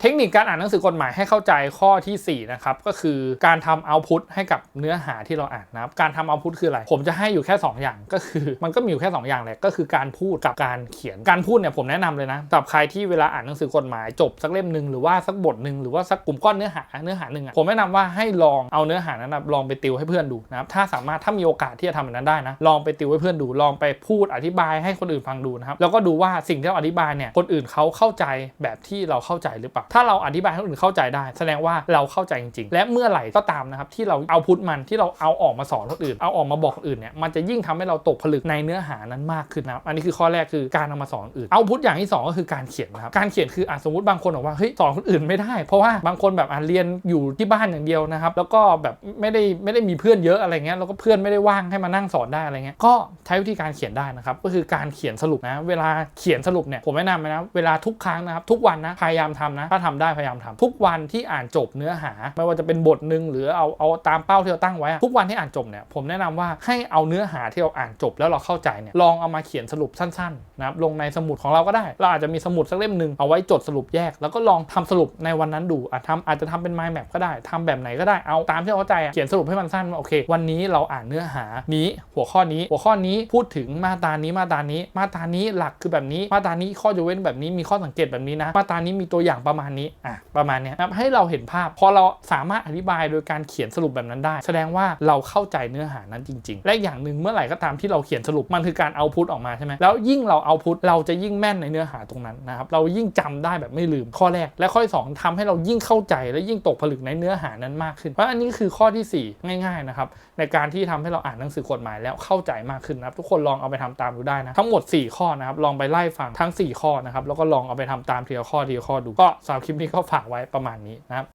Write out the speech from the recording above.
เทคนิคการอ่านหนังสือกฎหมายให้เข้าใจข้อทีสี่ 4 นะครับ ก็คือการทำเอาพุทให้กับเนื้อหาที่เราอ่านนะครับ การทำเอาพุทคืออะไร ผมจะให้อยู่แค่ 2 อย่างก็คือ มันก็มีอยู่แค่ 2 อย่างแหละก็คือการพูดกับการเขียนการพูดเนี่ยผมแนะนำเลยนะสำหรับใครที่เวลาอ่านหนังสือกฎหมายจบสักเล่มหนึ่งหรือว่าสักบทหนึ่งหรือว่าสักกลุ่มก้อนเนื้อหาเนื้อหาหนึ่งผมแนะนำว่าให้ลองเอาเนื้อหานั้นลองไปติวให้เพื่อนดูนะครับถ้าสามารถถ้ามีโอกาสที่จะทำแบบนั้นได้นะลองไปติวให้เพื่อนดูลองไปพูดอธิบายให้คนอื่นฟังดูนะครับแล้วก็ดูว่าสิ่งที่เราอธิบายเนี่ยคนอื่นเขาเข้าใจแบบที่เราเข้าใจหรือเปล่าถ้าเราอธิบายให้คนอื่นเข้าใจได้ แสดงว่าเราเข้าใจจริงๆ และเมื่อไหร่ก็ตามนะครับที่เราเอาพุทมันที่เราเอาออกมาสอนคนอื่น เอาออกมาบอกคนอื่นเนี่ยมันจะยิ่งทำให้เราตกผลึกในเนื้อหานั้นมากขึ้นนะครับอันนี้คือข้อแรกคือการเอามาสอนอื่นเอาพุทอย่างที่สองก็คือการเขียนนะครับการเขียนคืออสมมติบางคนบอกว่าเฮ้ยสอนคนอื่นไม่ได้เพราะว่าบางคนแบบอะเรียนอยู่ที่บ้านอย่างเดียวนะครับแล้วก็แบบไม่ได้ไม่ได้มีเพื่อนเยอะอะไรเงี้ยแล้วก็เพื่อนไม่ได้ว่างให้มานั่งสอนได้อะไรเงี้ยก็ใช้วิธีการเขียนได้นะครับก็คือการเขียนสรุปนะเวลาเขียนสรุปเนี่ยผมแนะนำนะเวลาทุกครั้งนะครับทุกวันนะพยายามทำนะาทำได้พยายามทำทุกวันที่อ่านจบเนื้อหา ไม่ว่าจะเป็นบทหนึ่งหรือเอาเอาตามเป้าที่เราตั้งไว้ ทุกวันที่อ่านจบเนี่ยผมแนะนำว่าให้เอาเนื้อหาที่เราอ่านจบแล้วเราเข้าใจเนี่ยลองเอามาเขียนสรุปสั้นๆนะครับลงในสมุดของเราก็ได้ เราอาจจะมีสมุดสักเล่มหนึ่งเอาไว้จดสรุปแยก แล้วก็ลองทำสรุปในวันนั้นดูอาจทำอาจจะทำเป็น mind map ก็ได้ทำแบบไหนก็ได้เอาตามที่เราเข้าใจเขียนสรุปให้มันสั้นว่าโอเค วันนี้เราอ่านเนื้อหานี้หัวข้อนี้ หัวข้อนี้พูดถึงมาตานี้มาตานี้ มาตานี้หลักคือแบบนี้ มาตานี้ข้อยกเว้นแบบนี้มีข้อสังเกตแบบนี้นะมาตานี้มีตัวอย่างประมาณนี้อะประมาณนี้นะครับให้เราเห็นภาพ พอเราสามารถอธิบายโดยการเขียนสรุปแบบนั้นได้ แสดงว่าเราเข้าใจเนื้อหานั้นจริง ๆ และอย่างหนึ่งเมื่อไหร่ก็ตามที่เราเขียนสรุปมันคือการเอาพุทออกมาใช่ไหมแล้วยิ่งเราเอาพุทเราจะยิ่งแม่นในเนื้อหาตรงนั้นนะครับเรายิ่งจำได้แบบไม่ลืมข้อแรก และข้อที่สองทำให้เรายิ่งเข้าใจและยิ่งตกผลึกในเนื้อหานั้นมากขึ้น เพราะอันนี้คือข้อที่สี่ง่ายๆนะครับในการที่ทำให้เราอ่านหนังสือกฎหมายแล้วเข้าใจมากขึ้นนะครับทุกคนลองเอาไปทำตามดูได้นะทั้งหมด 4 ข้อนะครับลองไปไล่ฟังทั้ง 4 ข้อนะครับแล้วก็ลองเอาไปทำตามทีละข้อทีละข้อดูก็สำหรับคลิปนี้ก็ฝากไว้ประมาณนี้นะครับ